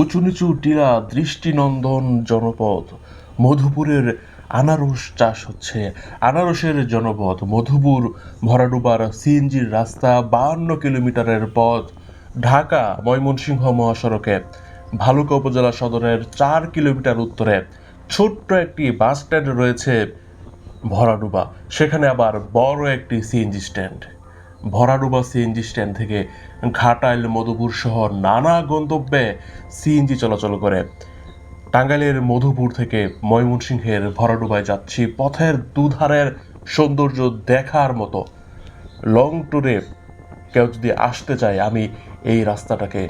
উঁচু নিচু টিলা, দৃষ্টিনন্দন জনপদ, মধুপুরের আনারস চাষ হচ্ছে। আনারসের জনপদ, মধুপুর ভরাডুবার সিএনজির রাস্তা বাহান্ন কিলোমিটারের পথ, ঢাকা ময়মনসিংহ মহাসড়কে, ভালুকা উপজেলা সদরের চার কিলোমিটার উত্তরে। ছোট্ট একটি বাস স্ট্যান্ড রয়েছে ভরাডুবা, সেখানে আবার বড় একটি CNG stand. Bharaduba CNG stand থেকে ঘাটাইল, মধুপুর সহ নানা গন্তব্যে সিএনজি চলাচল করে। টাঙ্গাইলের মধুপুর থেকে ময়মনসিংহের ভরাডুবায় যাচ্ছি। পথের দুধারের সৌন্দর্য দেখার মতো। লং ট্যুরে কেউ যদি আসতে চায়, আমি এই রাস্তাটাকে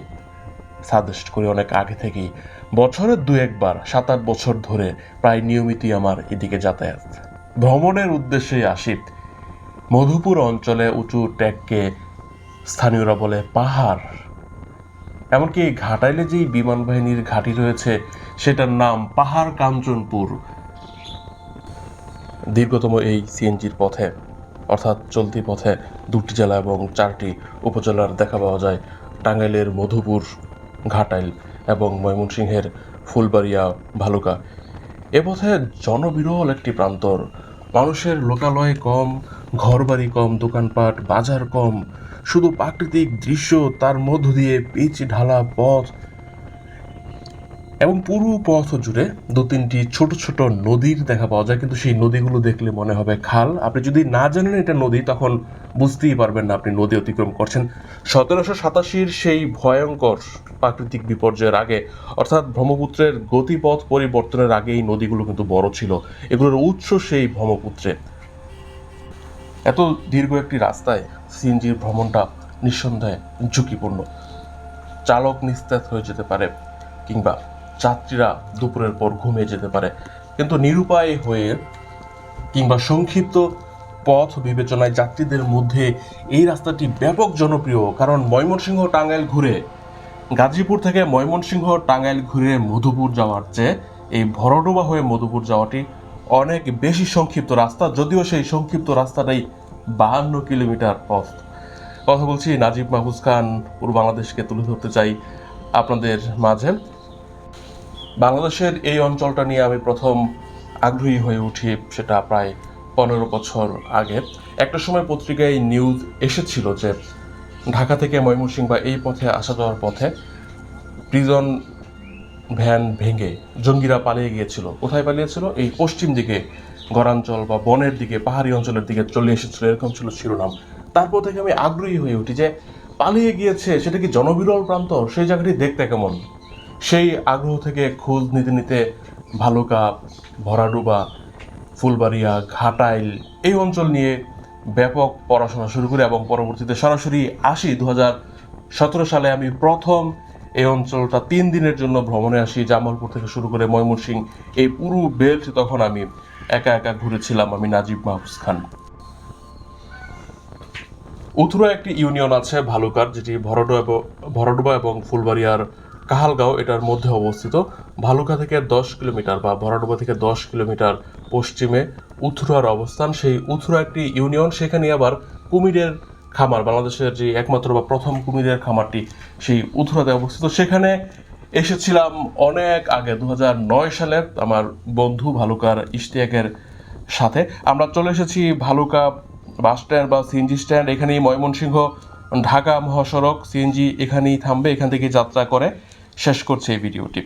সাজেস্ট করি অনেক আগে থেকেই। বছরের দু একবার, সাত আট বছর ধরে প্রায় নিয়মিতই আমার এদিকে যাতায়াত। ভ্রমণের উদ্দেশ্যে আসি। মধুপুর অঞ্চলে উঁচু ট্যাগকে স্থানীয়রা বলে পাহাড়। এমনকি ঘাটাইলে যেই বিমান বাহিনীর ঘাঁটি রয়েছে, সেটার নাম পাহাড় কাঞ্চনপুর। দীর্ঘতম এই সিএনজির পথে, অর্থাৎ চলতি পথে দুটি জেলা এবং চারটি উপজেলার দেখা পাওয়া যায়, টাঙ্গাইলের মধুপুর, ঘাটাইল এবং ময়মনসিংহের ফুলবাড়িয়া, ভালুকা। এ পথে জনবিরল একটি প্রান্তর। মানুষের লোকালয় কম ঘরবাড়ি কম, দোকানপাট, বাজার কম, শুধু প্রাকৃতিক দৃশ্য তার মধ্য দিয়ে পিচ ঢালা পথ এবং পুরো পথ জুড়ে দু তিনটি ছোট ছোট নদীর দেখা পাওয়া যায়। কিন্তু সেই নদীগুলো দেখলে মনে হবে খাল। আপনি যদি না জানেন এটা নদী, তখন বুঝতেই পারবেন না আপনি নদী অতিক্রম করছেন। সতেরোশো সাতাশির সেই ভয়ঙ্কর প্রাকৃতিক বিপর্যয়ের আগে, অর্থাৎ ব্রহ্মপুত্রের গতিপথ পরিবর্তনের আগে এই নদীগুলো কিন্তু বড় ছিল। এগুলোর উৎস সেই ব্রহ্মপুত্রে। এত দীর্ঘ একটি রাস্তায় সিএনজির ভ্রমণটা নিঃসন্দেহে ঝুঁকিপূর্ণ। চালক নিস্তেজ হয়ে যেতে পারে কিংবা যাত্রীরা দুপুরের পর ঘুমিয়ে যেতে পারে। কিন্তু নিরুপায় হয়ে কিংবা সংক্ষিপ্ত পথ বিবেচনায় যাত্রীদের মধ্যে এই রাস্তাটি ব্যাপক জনপ্রিয়, কারণ ময়মনসিংহ টাঙ্গাইল ঘুরে, গাজীপুর থেকে ময়মনসিংহ টাঙ্গাইল ঘুরে মধুপুর যাওয়ার চেয়ে এই ভরডোবা হয়ে মধুপুর যাওয়াটি অনেক বেশি সংক্ষিপ্ত রাস্তা, যদিও সেই সংক্ষিপ্ত রাস্তাটাই বাহান্ন কিলোমিটার পথ। কথা বলছি নাজিব মাহফুজ খান, পুরো বাংলাদেশকে তুলে ধরতে চাই আপনাদের মাঝে। বাংলাদেশের এই অঞ্চলটা নিয়ে আমি প্রথম আগ্রহী হয়ে উঠি সেটা প্রায় পনেরো বছর আগে। একটা সময় পত্রিকায় নিউজ এসেছিল যে ঢাকা থেকে ময়মনসিংহ বা এই পথে আসা যাওয়ার পথে প্রিজন ভ্যান ভেঙে জঙ্গিরা পালিয়ে গিয়েছিল। কোথায় পালিয়েছিল? এই পশ্চিম দিকে, গরাঞ্চল বা বনের দিকে, পাহাড়ি অঞ্চলের দিকে চলে এসেছিল। এরকম ছিল শিরোনাম। তারপর থেকে আমি আগ্রহী হয়ে উঠি যে পালিয়ে গিয়েছে, সেটা কি জনবিরল প্রান্ত? সেই জায়গাটি দেখতে কেমন? সেই আগ্রহ থেকে খোঁজ নিতে নিতে ভালুকা, ভরাডুবা, ফুলবাড়িয়া, ঘাটাইল এই অঞ্চল নিয়ে ব্যাপক পড়াশোনা শুরু করি এবং পরবর্তীতে সরাসরি আসি। দু সতেরো সালে আমি প্রথম এই অঞ্চলটা তিন দিনের জন্য ভ্রমণে আসি, জামালপুর থেকে শুরু করে ময়মনসিং, এই পুরো বেল্ট তখন আমি একা একা ঘুরেছিলাম, আমি নাজিব মাহফুজ খান। উথুরা একটি ইউনিয়ন আছে ভালুকার, যেটি ভরডুবা এবং- ভরডুবা এবং ফুলবাড়িয়ার কাহালগাঁও, এটার মধ্যে অবস্থিত। ভালুকা থেকে দশ কিলোমিটার বা ভরাডুবা থেকে দশ কিলোমিটার পশ্চিমে উথুরার অবস্থান। সেই উথুরা একটি ইউনিয়ন, সেখানে আবার কুমিরের খামার, বাংলাদেশের যে একমাত্র বা প্রথম কুমিরের খামারটি সেই উথুরাতে অবস্থিত। সেখানে এসেছিলাম অনেক আগে দু নয় সালে আমার বন্ধু ভালুকার ইশতিয়াকের সাথে। আমরা চলে এসেছি ভালুকা বাস স্ট্যান্ড বা সিএনজি স্ট্যান্ড। এখানেই ময়মনসিংহ, ঢাকা মহাসড়ক সিএনজি এখানেই থামবে, এখান থেকে যাত্রা করে শেষ করছে এই ভিডিওটি।